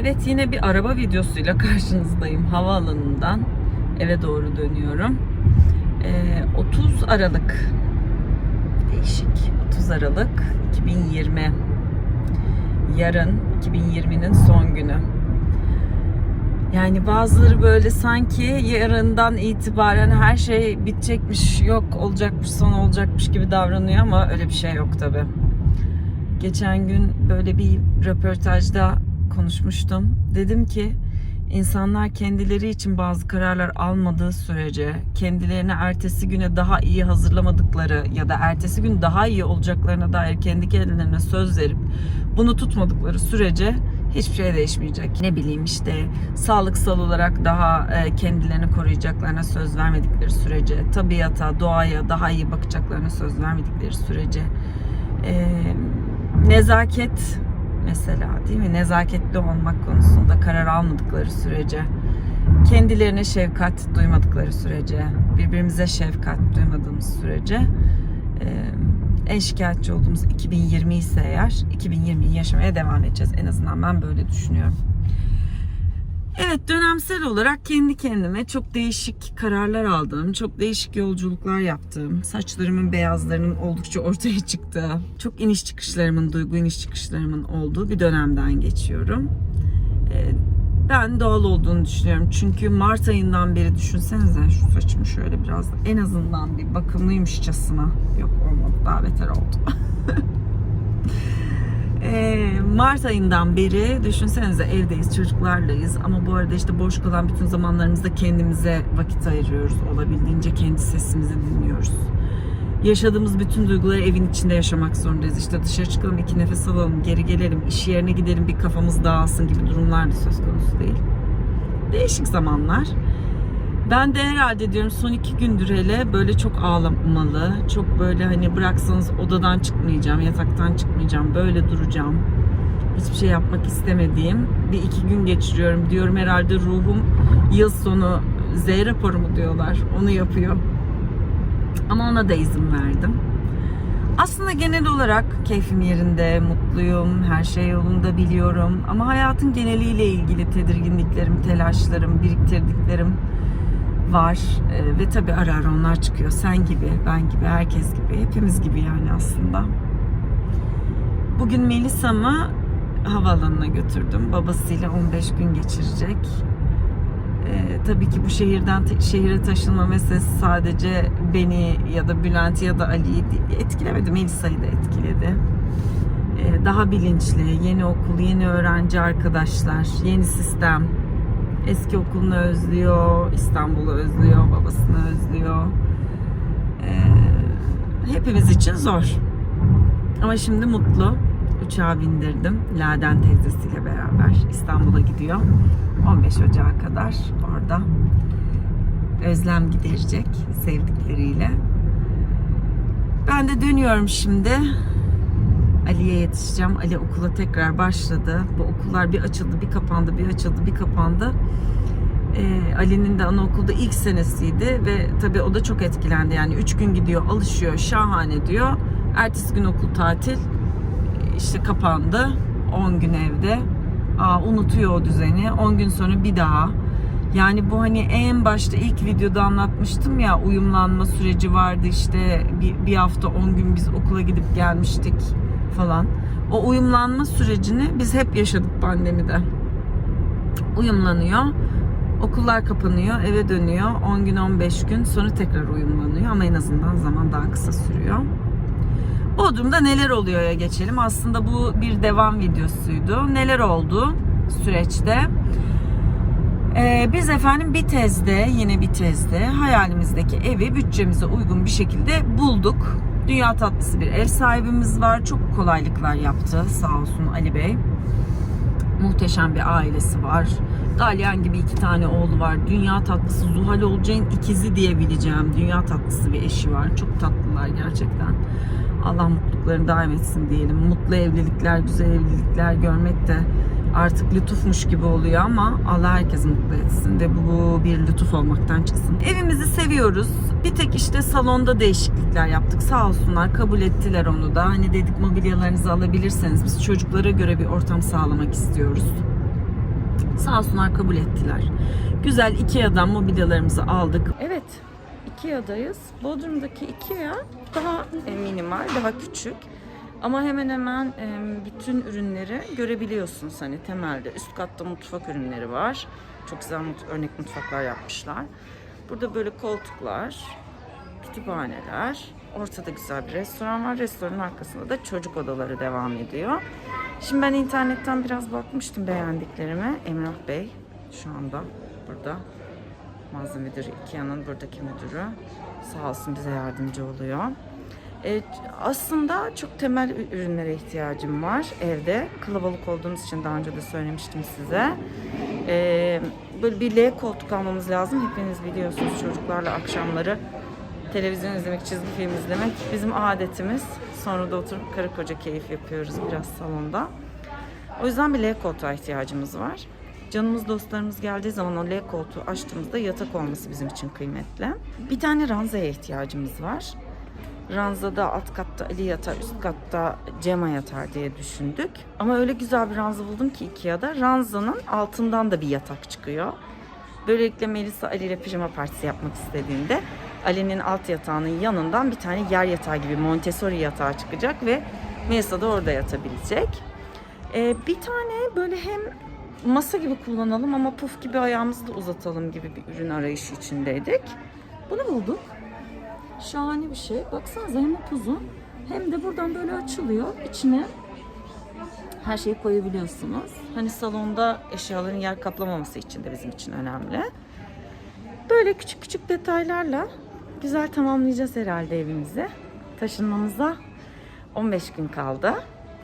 Evet yine bir araba videosuyla karşınızdayım. Havaalanından eve doğru dönüyorum. Ee, 30 Aralık. Değişik. 30 Aralık 2020. Yarın 2020'nin son günü. Yani bazıları böyle sanki yarından itibaren her şey bitecekmiş, yok olacakmış, son olacakmış gibi davranıyor ama öyle bir şey yok tabi. Geçen gün böyle bir röportajda konuşmuştum. Dedim ki insanlar kendileri için bazı kararlar almadığı sürece kendilerini ertesi güne daha iyi hazırlamadıkları ya da ertesi gün daha iyi olacaklarına dair kendi kendilerine söz verip bunu tutmadıkları sürece hiçbir şey değişmeyecek. Ne bileyim işte sağlıksal olarak daha e, kendilerini koruyacaklarına söz vermedikleri sürece, tabiata, doğaya daha iyi bakacaklarına söz vermedikleri sürece e, nezaket mesela değil mi? Nezaketli olmak konusunda karar almadıkları sürece, kendilerine şefkat duymadıkları sürece, birbirimize şefkat duymadığımız sürece en şikayetçi olduğumuz 2020 ise eğer 2020'yi yaşamaya devam edeceğiz. En azından ben böyle düşünüyorum. Evet dönemsel olarak kendi kendime çok değişik kararlar aldığım, çok değişik yolculuklar yaptığım, saçlarımın beyazlarının oldukça ortaya çıktığı, çok iniş çıkışlarımın, duygu iniş çıkışlarımın olduğu bir dönemden geçiyorum. Ee, Ben doğal olduğunu düşünüyorum. Çünkü Mart ayından beri düşünsenize şu saçımı şöyle biraz en azından bir bakımlıymışçasına. Yok olmadı daha beter oldu. Ee, Mart ayından beri düşünsenize evdeyiz, çocuklarlayız ama bu arada işte boş kalan bütün zamanlarımızda kendimize vakit ayırıyoruz. Olabildiğince kendi sesimizi dinliyoruz. Yaşadığımız bütün duyguları evin içinde yaşamak zorundayız. İşte dışarı çıkalım, iki nefes alalım, geri gelelim, iş yerine gidelim, bir kafamız dağılsın gibi durumlar da söz konusu değil. Değişik zamanlar. Ben de herhalde diyorum son iki gündür hele böyle çok ağlamalı. Çok böyle hani bıraksanız odadan çıkmayacağım, yataktan çıkmayacağım, böyle duracağım. Hiçbir şey yapmak istemediğim bir iki gün geçiriyorum. Diyorum herhalde ruhum yıl sonu Z raporu mu diyorlar. Onu yapıyor. Ama ona da izin verdim. Aslında genel olarak keyfim yerinde, mutluyum, her şey yolunda biliyorum. Ama hayatın geneliyle ilgili tedirginliklerim, telaşlarım, biriktirdiklerim var. Ee, ve tabii ara ara onlar çıkıyor. Sen gibi, ben gibi, herkes gibi, hepimiz gibi yani aslında. Bugün Melisa'mı havaalanına götürdüm. Babasıyla 15 gün geçirecek. Ee, tabii ki bu şehirden şehire taşınma meselesi sadece beni ya da Bülent'i ya da Ali'yi etkilemedi. Melisa'yı da etkiledi. Ee, daha bilinçli, yeni okul, yeni öğrenci arkadaşlar, yeni sistem. Eski okulunu özlüyor, İstanbul'u özlüyor, babasını özlüyor. Ee, hepimiz için zor. Ama şimdi mutlu. Uçağa bindirdim. Laden teyzesiyle beraber İstanbul'a gidiyor. 15 Ocağı kadar orada özlem giderecek sevdikleriyle. Ben de dönüyorum şimdi. Ali'ye yetişeceğim. Ali okula tekrar başladı. Bu okullar bir açıldı, bir kapandı, bir açıldı, bir kapandı. Ee, Ali'nin de anaokulda ilk senesiydi ve tabii o da çok etkilendi. Yani 3 gün gidiyor, alışıyor, şahane diyor. Ertesi gün okul tatil. işte kapandı. 10 gün evde. Aa, unutuyor o düzeni. 10 gün sonra bir daha. Yani bu hani en başta ilk videoda anlatmıştım ya uyumlanma süreci vardı işte bir, bir hafta 10 gün biz okula gidip gelmiştik falan. O uyumlanma sürecini biz hep yaşadık pandemide. Uyumlanıyor. Okullar kapanıyor, eve dönüyor. 10 gün 15 gün sonra tekrar uyumlanıyor ama en azından zaman daha kısa sürüyor. Bodrum'da neler oluyor ya geçelim. Aslında bu bir devam videosuydu. Neler oldu süreçte? Ee, biz efendim bir tezde, yine bir tezde hayalimizdeki evi bütçemize uygun bir şekilde bulduk. Dünya tatlısı bir ev sahibimiz var. Çok kolaylıklar yaptı sağ olsun Ali Bey. Muhteşem bir ailesi var. Dalyan gibi iki tane oğlu var. Dünya tatlısı Zuhal Olcay'ın ikizi diyebileceğim. Dünya tatlısı bir eşi var. Çok tatlılar gerçekten. Allah mutluluklarını daim etsin diyelim. Mutlu evlilikler, güzel evlilikler görmek de artık lütufmuş gibi oluyor ama Allah herkesi mutlu etsin ve bu bir lütuf olmaktan çıksın. Evimizi seviyoruz. Bir tek işte salonda değişiklikler yaptık. Sağ olsunlar kabul ettiler onu da. Hani dedik mobilyalarınızı alabilirseniz biz çocuklara göre bir ortam sağlamak istiyoruz. Sağ olsunlar kabul ettiler. Güzel Ikea'dan mobilyalarımızı aldık. Evet, Ikea'dayız. Bodrum'daki Ikea daha e, minimal, daha küçük. Ama hemen hemen bütün ürünleri görebiliyorsunuz hani temelde. Üst katta mutfak ürünleri var. Çok güzel örnek mutfaklar yapmışlar. Burada böyle koltuklar, kütüphaneler. Ortada güzel bir restoran var. Restoranın arkasında da çocuk odaları devam ediyor. Şimdi ben internetten biraz bakmıştım beğendiklerime. Emrah Bey şu anda burada. Mağaza müdürü, Ikea'nın buradaki müdürü. Sağ olsun bize yardımcı oluyor. E, aslında çok temel ürünlere ihtiyacım var evde. Kalabalık olduğumuz için daha önce de söylemiştim size. E, böyle bir L koltuk almamız lazım. Hepiniz biliyorsunuz çocuklarla akşamları televizyon izlemek, çizgi film izlemek bizim adetimiz. Sonra da oturup karı koca keyif yapıyoruz biraz salonda. O yüzden bir L koltuğa ihtiyacımız var. Canımız dostlarımız geldiği zaman o L koltuğu açtığımızda yatak olması bizim için kıymetli. Bir tane ranzaya ihtiyacımız var. Ranzada alt katta Ali yatar, üst katta Cema yatar diye düşündük. Ama öyle güzel bir ranza buldum ki Ikea'da. Ranzanın altından da bir yatak çıkıyor. Böylelikle Melisa Ali ile pijama partisi yapmak istediğinde Ali'nin alt yatağının yanından bir tane yer yatağı gibi Montessori yatağı çıkacak ve Melisa da orada yatabilecek. Ee, bir tane böyle hem masa gibi kullanalım ama puf gibi ayağımızı da uzatalım gibi bir ürün arayışı içindeydik. Bunu bulduk. Şahane bir şey. Baksanıza hem upuzun hem de buradan böyle açılıyor. İçine her şeyi koyabiliyorsunuz. Hani salonda eşyaların yer kaplamaması için de bizim için önemli. Böyle küçük küçük detaylarla güzel tamamlayacağız herhalde evimizi. Taşınmamıza 15 gün kaldı.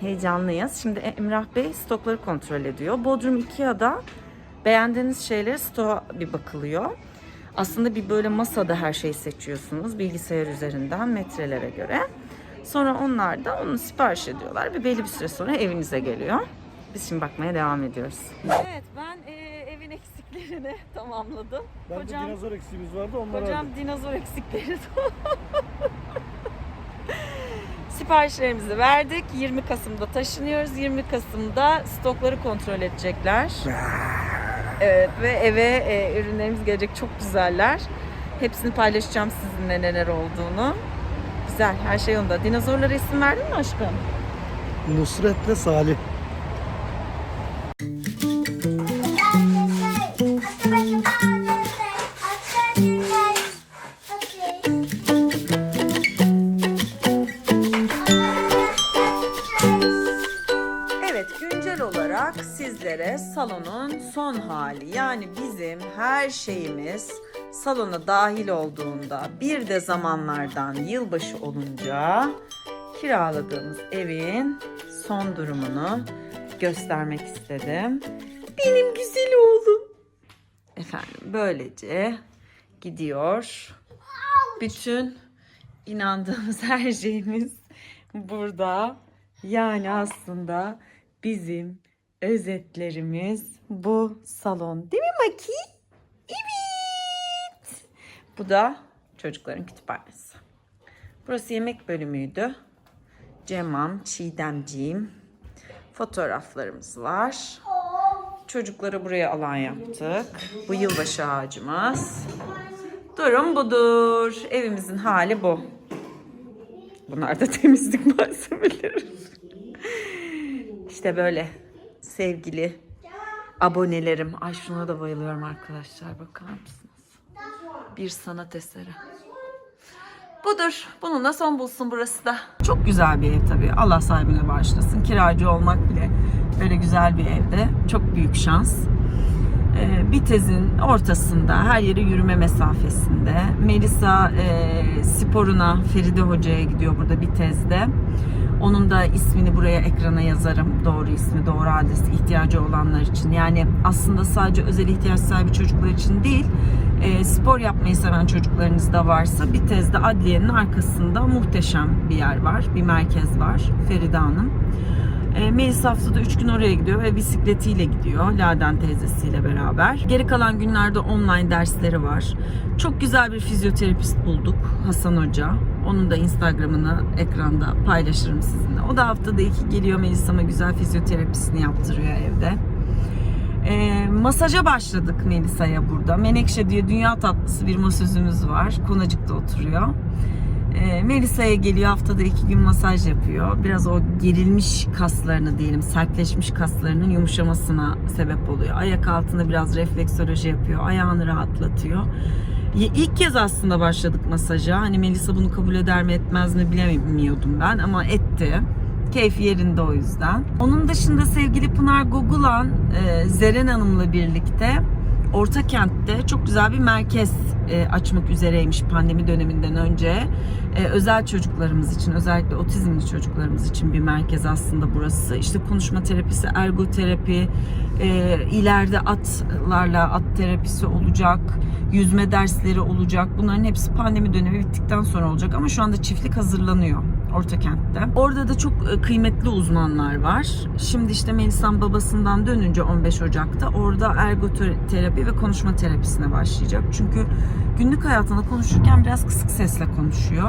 Heyecanlıyız. Şimdi Emrah Bey stokları kontrol ediyor. Bodrum Ikea'da beğendiğiniz şeylere stoğa bir bakılıyor. Aslında bir böyle masada her şeyi seçiyorsunuz bilgisayar üzerinden metrelere göre. Sonra onlar da onu sipariş ediyorlar ve belli bir süre sonra evinize geliyor. Biz şimdi bakmaya devam ediyoruz. Evet ben e, evin eksiklerini tamamladım. Ben Hocam- de dinozor eksiğimiz vardı onları Hocam aldım. dinozor eksikleri Siparişlerimizi verdik. 20 Kasım'da taşınıyoruz. 20 Kasım'da stokları kontrol edecekler. Evet ve eve e, ürünlerimiz gelecek. Çok güzeller. Hepsini paylaşacağım sizinle neler olduğunu. Güzel, her şey yolunda. Dinozorlara isim verdin mi aşkım? Nusret'le Salih. Sizlere salonun son hali yani bizim her şeyimiz salona dahil olduğunda bir de zamanlardan yılbaşı olunca kiraladığımız evin son durumunu göstermek istedim. Benim güzel oğlum. Efendim böylece gidiyor. Bütün inandığımız her şeyimiz burada. Yani aslında bizim özetlerimiz bu salon. Değil mi Maki? Evet. Bu da çocukların kütüphanesi. Burası yemek bölümüydü. Cemam, Çiğdemciğim. Fotoğraflarımız var. Çocukları buraya alan yaptık. Bu yılbaşı ağacımız. Durum budur. Evimizin hali bu. Bunlar da temizlik malzemeleri. İşte böyle sevgili abonelerim. Ay şuna da bayılıyorum arkadaşlar. Bakar mısınız? Bir sanat eseri. Budur. Bununla son bulsun burası da. Çok güzel bir ev tabii. Allah sahibine bağışlasın. Kiracı olmak bile böyle güzel bir evde. Çok büyük şans. Ee, Bitez'in ortasında, her yere yürüme mesafesinde. Melisa e, sporuna Feride Hoca'ya gidiyor burada Bitez'de. Onun da ismini buraya ekrana yazarım. Doğru ismi, doğru adresi ihtiyacı olanlar için. Yani aslında sadece özel ihtiyaç sahibi çocuklar için değil, e, spor yapmayı seven çocuklarınız da varsa Bitez'de adliyenin arkasında muhteşem bir yer var. Bir merkez var. Feride Hanım. E, Melis haftada 3 gün oraya gidiyor ve bisikletiyle gidiyor Laden teyzesiyle beraber. Geri kalan günlerde online dersleri var. Çok güzel bir fizyoterapist bulduk Hasan Hoca. Onun da Instagram'ını ekranda paylaşırım sizinle. O da haftada iki geliyor Melisa'ma güzel fizyoterapisini yaptırıyor evde. E, masaja başladık Melisa'ya burada. Menekşe diye dünya tatlısı bir masözümüz var. Konacık'ta oturuyor. E, Melisa'ya geliyor haftada iki gün masaj yapıyor. Biraz o gerilmiş kaslarını diyelim, sertleşmiş kaslarının yumuşamasına sebep oluyor. Ayak altında biraz refleksoloji yapıyor, ayağını rahatlatıyor. İlk kez aslında başladık masaja. Hani Melisa bunu kabul eder mi etmez mi bilemiyordum ben ama etti. Keyfi yerinde o yüzden. Onun dışında sevgili Pınar Gogulan, e, Zeren Hanım'la birlikte Orta Kent'te çok güzel bir merkez e, açmak üzereymiş pandemi döneminden önce. E, özel çocuklarımız için, özellikle otizmli çocuklarımız için bir merkez aslında burası. İşte konuşma terapisi, ergoterapi, e, ileride atlarla at terapisi olacak, yüzme dersleri olacak. Bunların hepsi pandemi dönemi bittikten sonra olacak ama şu anda çiftlik hazırlanıyor Orta Kent'te. Orada da çok e, kıymetli uzmanlar var. Şimdi işte Melisa'nın babasından dönünce 15 Ocak'ta orada ergoterapi ve konuşma terapisine başlayacak. Çünkü günlük hayatında konuşurken biraz kısık sesle konuşuyor.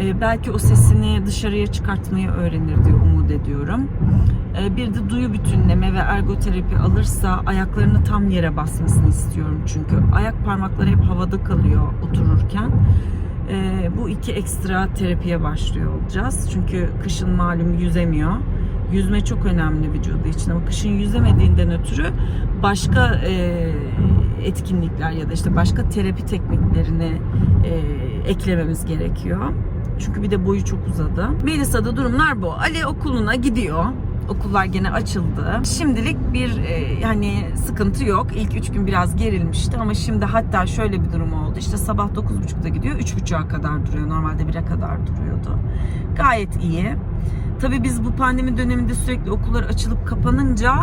E, belki o sesini dışarıya çıkartmayı öğrenir diye umut ediyorum. E, bir de duyu bütünleme ve ergoterapi alırsa ayaklarını tam yere basmasını istiyorum çünkü ayak parmakları hep havada kalıyor otururken. E, bu iki ekstra terapiye başlıyor olacağız. Çünkü kışın malum yüzemiyor. Yüzme çok önemli vücudu için ama kışın yüzemediğinden ötürü başka e, etkinlikler ya da işte başka terapi tekniklerini e, eklememiz gerekiyor. Çünkü bir de boyu çok uzadı. Melisa'da durumlar bu. Ali okuluna gidiyor. Okullar gene açıldı. Şimdilik bir e, yani sıkıntı yok. İlk üç gün biraz gerilmişti ama şimdi hatta şöyle bir durum oldu. İşte sabah 9.30'da gidiyor. 3.30'a kadar duruyor. Normalde 1'e kadar duruyordu. Gayet iyi. Tabii biz bu pandemi döneminde sürekli okullar açılıp kapanınca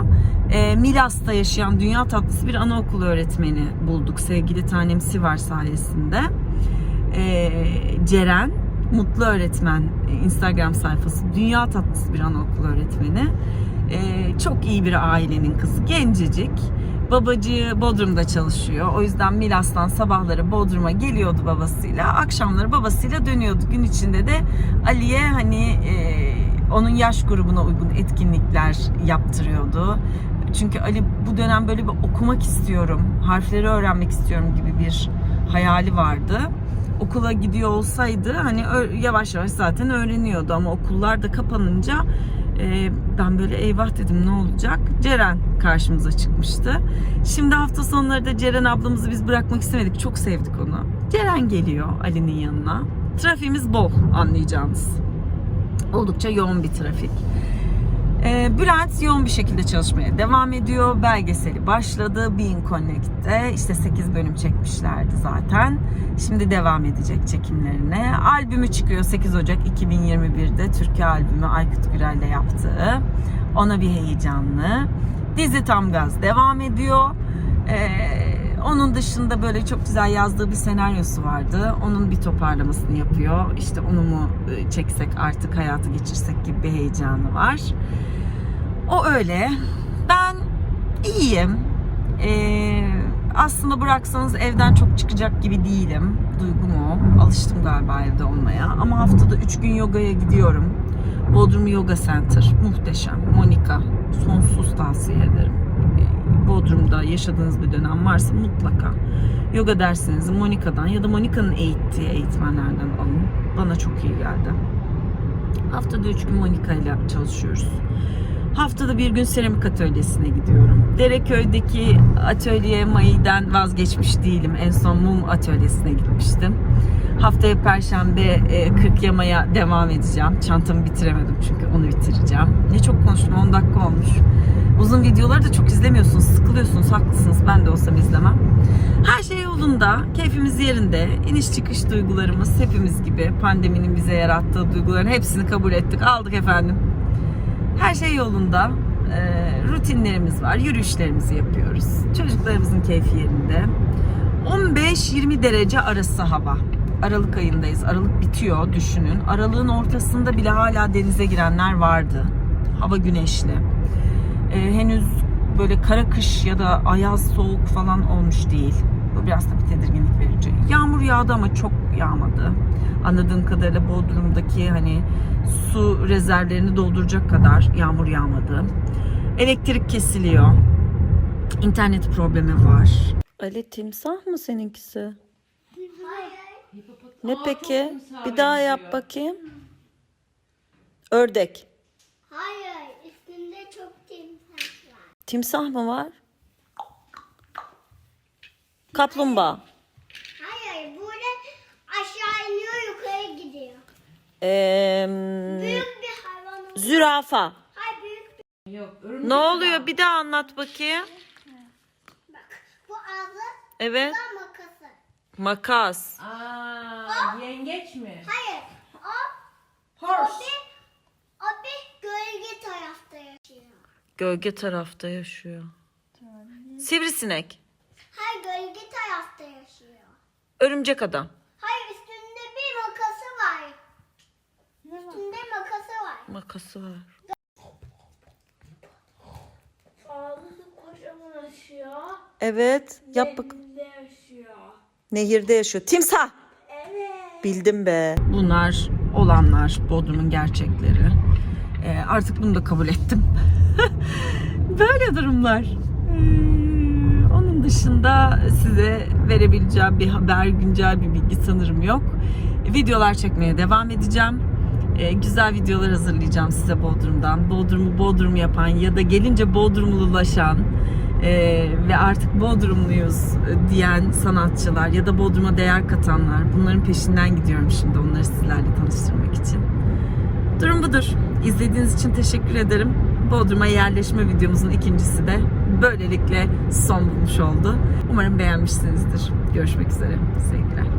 e, Milas'ta yaşayan dünya tatlısı bir anaokulu öğretmeni bulduk. Sevgili tanem Sivar sayesinde. E, Ceren Mutlu Öğretmen e, Instagram sayfası. Dünya tatlısı bir anaokulu öğretmeni. E, çok iyi bir ailenin kızı. Gencecik. Babacığı Bodrum'da çalışıyor. O yüzden Milas'tan sabahları Bodrum'a geliyordu babasıyla. Akşamları babasıyla dönüyordu. Gün içinde de Ali'ye hani e, onun yaş grubuna uygun etkinlikler yaptırıyordu. Çünkü Ali bu dönem böyle bir okumak istiyorum, harfleri öğrenmek istiyorum gibi bir hayali vardı. Okula gidiyor olsaydı hani yavaş yavaş zaten öğreniyordu ama okullar da kapanınca e, ben böyle eyvah dedim ne olacak? Ceren karşımıza çıkmıştı. Şimdi hafta sonları da Ceren ablamızı biz bırakmak istemedik. Çok sevdik onu. Ceren geliyor Ali'nin yanına. Trafiğimiz bol anlayacağınız. Oldukça yoğun bir trafik. Ee, Bülent yoğun bir şekilde çalışmaya devam ediyor. Belgeseli başladı. Being Connect'te işte 8 bölüm çekmişlerdi zaten. Şimdi devam edecek çekimlerine. Albümü çıkıyor 8 Ocak 2021'de. Türkiye albümü Aykut Gürel'le yaptığı. Ona bir heyecanlı. Dizi tam gaz devam ediyor. Ee, onun dışında böyle çok güzel yazdığı bir senaryosu vardı. Onun bir toparlamasını yapıyor. İşte onu mu e, çeksek artık hayatı geçirsek gibi bir heyecanı var. O öyle. Ben iyiyim. Ee, aslında bıraksanız evden çok çıkacak gibi değilim. Duygum o. Alıştım galiba evde olmaya. Ama haftada 3 gün yogaya gidiyorum. Bodrum Yoga Center. Muhteşem. Monika. Sonsuz tavsiye ederim. Bodrum'da yaşadığınız bir dönem varsa mutlaka yoga dersinizi Monika'dan ya da Monika'nın eğittiği eğitmenlerden alın. Bana çok iyi geldi. Haftada 3 gün Monika ile çalışıyoruz. Haftada bir gün seramik atölyesine gidiyorum. Dereköy'deki atölye Mayı'den vazgeçmiş değilim. En son mum atölyesine gitmiştim. Haftaya Perşembe e, 40 yamaya devam edeceğim. Çantamı bitiremedim çünkü onu bitireceğim. Ne çok konuştum 10 dakika olmuş. Uzun videoları da çok izlemiyorsunuz. Sıkılıyorsunuz haklısınız. Ben de olsam izlemem. Her şey yolunda. Keyfimiz yerinde. İniş çıkış duygularımız hepimiz gibi. Pandeminin bize yarattığı duyguların hepsini kabul ettik. Aldık efendim. Her şey yolunda. Ee, rutinlerimiz var. Yürüyüşlerimizi yapıyoruz. Çocuklarımızın keyfi yerinde. 15-20 derece arası hava. Aralık ayındayız. Aralık bitiyor düşünün. Aralığın ortasında bile hala denize girenler vardı. Hava güneşli. Ee, henüz böyle kara kış ya da ayaz soğuk falan olmuş değil. Bu biraz da bir tedirginlik verici. Yağmur yağdı ama çok yağmadı. Anladığım kadarıyla Bodrum'daki hani su rezervlerini dolduracak kadar yağmur yağmadı. Elektrik kesiliyor. İnternet problemi var. Ali timsah mı seninkisi? Ne peki? Bir daha yap bakayım. Ördek. Hayır. Üstünde çok timsah var. Timsah mı var? Kaplumbağa. Hayır. Burada aşağı iniyor yukarı gidiyor. Ee, Büyük bir hayvan. o. zürafa. Hayır büyük bir. Ne oluyor? Bir daha anlat bakayım. Bak. Bu ağzı. Evet. Makası. Makas. Aa, yengeç mi? Hayır. O. O Horse. bir. O bir gölge tarafta yaşıyor. Gölge tarafta yaşıyor. Sivrisinek. Hayır gölge tarafta yaşıyor. Örümcek adam. Hayır üstünde bir makası var. Üstünde makası var. Makası var. Ağzı kocaman yaşıyor. Evet. Yap bak. Elinde yaşıyor. Nehirde yaşıyor. Timsah. Evet. Bildim be. Bunlar olanlar. Bodrum'un gerçekleri. Ee, artık bunu da kabul ettim. Böyle durumlar. Ee, onun dışında size verebileceğim bir haber, güncel bir bilgi sanırım yok. Videolar çekmeye devam edeceğim. Ee, güzel videolar hazırlayacağım size Bodrum'dan. Bodrum'u Bodrum yapan ya da gelince Bodrumlulaşan ee, ve artık Bodrumluyuz diyen sanatçılar ya da Bodrum'a değer katanlar. Bunların peşinden gidiyorum şimdi onları sizlerle tanıştırmak için. Durum budur. İzlediğiniz için teşekkür ederim. Bodrum'a yerleşme videomuzun ikincisi de böylelikle son bulmuş oldu. Umarım beğenmişsinizdir. Görüşmek üzere. Sevgiler.